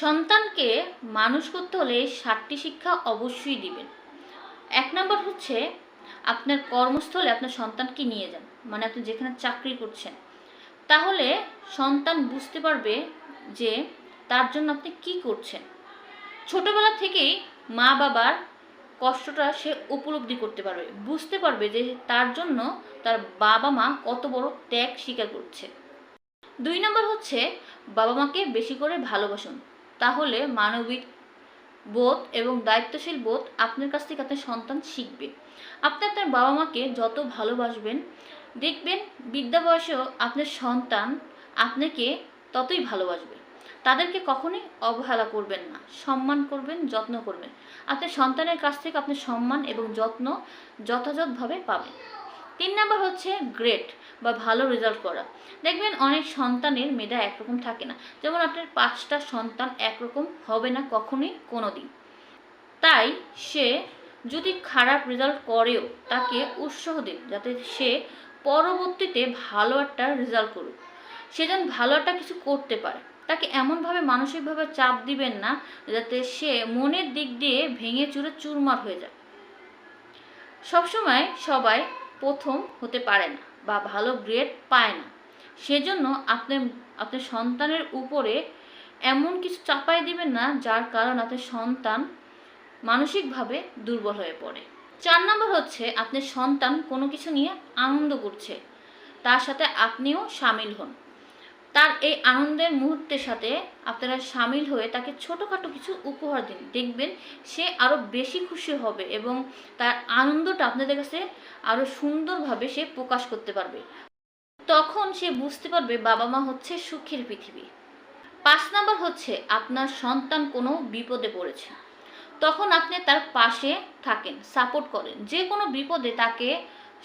সন্তানকে মানুষ করতে হলে সাতটি শিক্ষা অবশ্যই দিবেন। এক নম্বর হচ্ছে আপনার কর্মস্থলে আপনার সন্তানকে নিয়ে যান মানে আপনি যেখানে চাকরি করছেন। তাহলে সন্তান বুঝতে পারবে যে তার জন্য আপনি কি করছেন। ছোটবেলা থেকেই মা বাবার কষ্টটা সে উপলব্ধি করতে পারবে, বুঝতে পারবে যে তার জন্য তার বাবা মা কত বড় ত্যাগ স্বীকার করছে। দুই নম্বর হচ্ছে বাবা মাকে বেশি করে ভালোবাসুন তাহলে মানবিক বোধ এবং দায়িত্বশীল বোধ আপনার কাছ থেকে আপনার সন্তান শিখবে। আপনি আপনার বাবা মাকে যত ভালোবাসবেন, দেখবেন বিদ্যা বয়সেও আপনার সন্তান আপনাকে ততই ভালোবাসবে। তাদেরকে কখনোই অবহেলা করবেন না, সম্মান করবেন, যত্ন করবেন। আপনার সন্তানের কাছ থেকে আপনি সম্মান এবং যত্ন যথাযথভাবে পাবেন। তিন নাম্বার হচ্ছে গ্রেট বা ভালো রেজাল্ট করা। দেখবেন অনেক সন্তানের মেধা একরকম থাকে না। যেমন আপনার পাঁচটা সন্তান একরকম হবে না কখনোই কোনো দিন তাই সে যদি খারাপ রেজাল্ট করেও তাকে উৎসাহ দিন, যাতে সে পরবর্তীতে ভালো একটা রেজাল্ট করুক। সে যেন ভালো একটা কিছু করতে পারে। তাকে এমনভাবে মানসিকভাবে চাপ দিবেন না, যাতে সে মনের দিক দিয়ে ভেঙে চুরে চুরমার হয়ে যায়। সবসময় সবাই প্রথম হতে পারে না। বা ভালো গ্রেড পায় না। সেজন্য আপনি আপনার সন্তানের উপরে এমন কিছু চাপাই দিবেন না, যার কারণ আপনার সন্তান মানসিকভাবে দুর্বল হয়ে পড়ে। চার নম্বর হচ্ছে, আপনার সন্তান কোনো কিছু নিয়ে আনন্দ করছে। তার সাথে আপনিও সামিল হন। তার এই আনন্দের মুহূর্তের সাথে আপনারা সামিল হয়ে তাকে ছোটোখাটো কিছু উপহার দিন। দেখবেন সে আরও বেশি খুশি হবে এবং তার আনন্দটা আপনাদের কাছে আরও সুন্দরভাবে সে প্রকাশ করতে পারবে। তখন সে বুঝতে পারবে বাবা মা হচ্ছে সুখের পৃথিবী। পাঁচ নাম্বার হচ্ছে আপনার সন্তান কোনো বিপদে পড়েছে। তখন আপনি তার পাশে থাকেন, সাপোর্ট করেন। যে কোনো বিপদে তাকে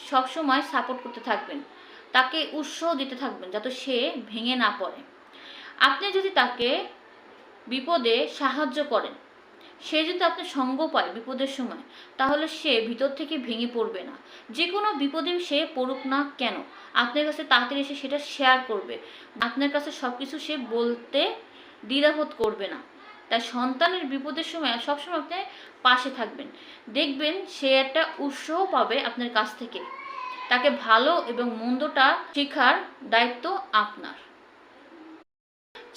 সবসময় সাপোর্ট করতে থাকবেন। তাকে উৎসাহ দিতে থাকবেন যাতে সে ভেঙে না পড়ে। আপনি যদি তাকে বিপদে সাহায্য করেন, সে যদি আপনার সঙ্গ পায় বিপদের সময়, তাহলে সে ভিতর থেকে ভেঙে পড়বে না। যে কোনো বিপদে সে পড়ুক না কেন, আপনার কাছে তাড়াতাড়ি এসে সেটা শেয়ার করবে। আপনার কাছে সব কিছু সে বলতে দ্বিধাবোধ করবে না। তাই সন্তানের বিপদের সময় সবসময় আপনি পাশে থাকবেন। দেখবেন সে একটা উৎসাহ পাবে আপনার কাছ থেকে। তাকে ভালো এবং মন্দটা শেখার দায়িত্ব আপনার।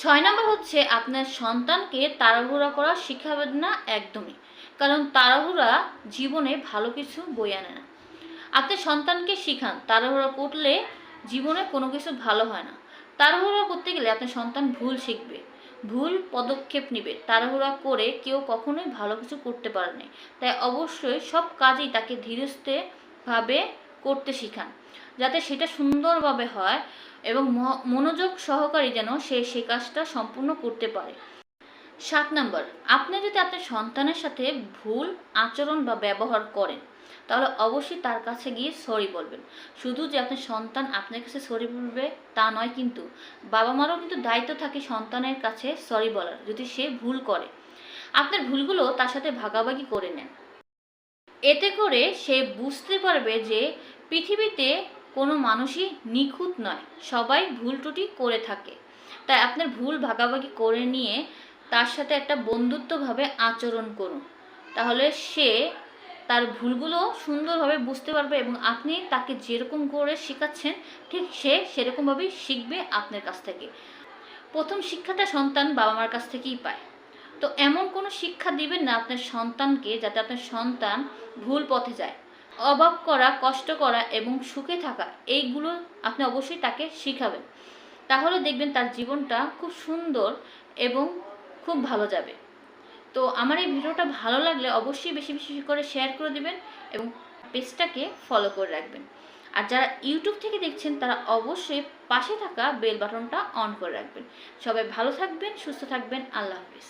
ছয় নম্বর হচ্ছে আপনার সন্তানকে তাড়াহুড়া করা শিখাবেন না একদমই, কারণ তাড়াহুড়া জীবনে ভালো কিছু বই আনে না। আপনি সন্তানকে শিখান, তাড়াহুড়া করলে জীবনে কোনো কিছু ভালো হয় না। তাড়াহুড়া করতে গেলে আপনার সন্তান ভুল শিখবে, ভুল পদক্ষেপ নেবে। তাড়াহুড়া করে কেউ কখনোই ভালো কিছু করতে পারে না তাই অবশ্যই সব কাজই তাকে ধীরস্থিরভাবে করতে শিখান, যাতে সেটা সুন্দরভাবে হয় এবং মনোযোগ সহকারে যেন সে সে কাজটা সম্পূর্ণ করতে পারে। সাত নম্বর, আপনি যদি আপনার সন্তানের সাথে ভুল আচরণ বা ব্যবহার করেন, তাহলে অবশ্যই তার কাছে গিয়ে সরি বলবেন। শুধু যে আপনার সন্তান আপনার কাছে সরি বলবে তা নয় কিন্তু বাবা মারও কিন্তু দায়িত্ব থাকে সন্তানের কাছে সরি বলার, যদি সে ভুল করে। আপনার ভুলগুলো তার সাথে ভাগাভাগি করে নেন। এতে করে সে বুঝতে পারবে যে পৃথিবীতে কোনো মানুষই নিখুঁত নয়। সবাই ভুল ত্রুটি করে থাকে। তাই আপনার ভুল ভাগাভাগি করে নিয়ে তার সাথে একটা বন্ধুত্বভাবে আচরণ করুন। তাহলে সে তার ভুলগুলো সুন্দরভাবে বুঝতে পারবে এবং আপনি তাকে যেরকম করে শেখাচ্ছেন, ঠিক সে সেরকমভাবেই শিখবে আপনার কাছ থেকে। প্রথম শিক্ষাটা সন্তান বাবা মার কাছ থেকেই পায়। তো এমন কোনো শিক্ষা দিবেন না আপনার সন্তানকে, যাতে আপনার সন্তান ভুল পথে যায়। অভাব করা, কষ্ট করা এবং সুখে থাকা, এইগুলো আপনি অবশ্যই তাকে শিখাবেন। তাহলে দেখবেন তার জীবনটা খুব সুন্দর এবং খুব ভালো যাবে। তো আমার এই ভিডিওটা ভালো লাগলে অবশ্যই বেশি বেশি করে শেয়ার করে দেবেন এবং পেজটাকে ফলো করে রাখবেন। আর যারা ইউটিউব থেকে দেখছেন, তারা অবশ্যই পাশে থাকা বেল বাটনটা অন করে রাখবেন। সবাই ভালো থাকবেন, সুস্থ থাকবেন, আল্লাহ হাফিজ।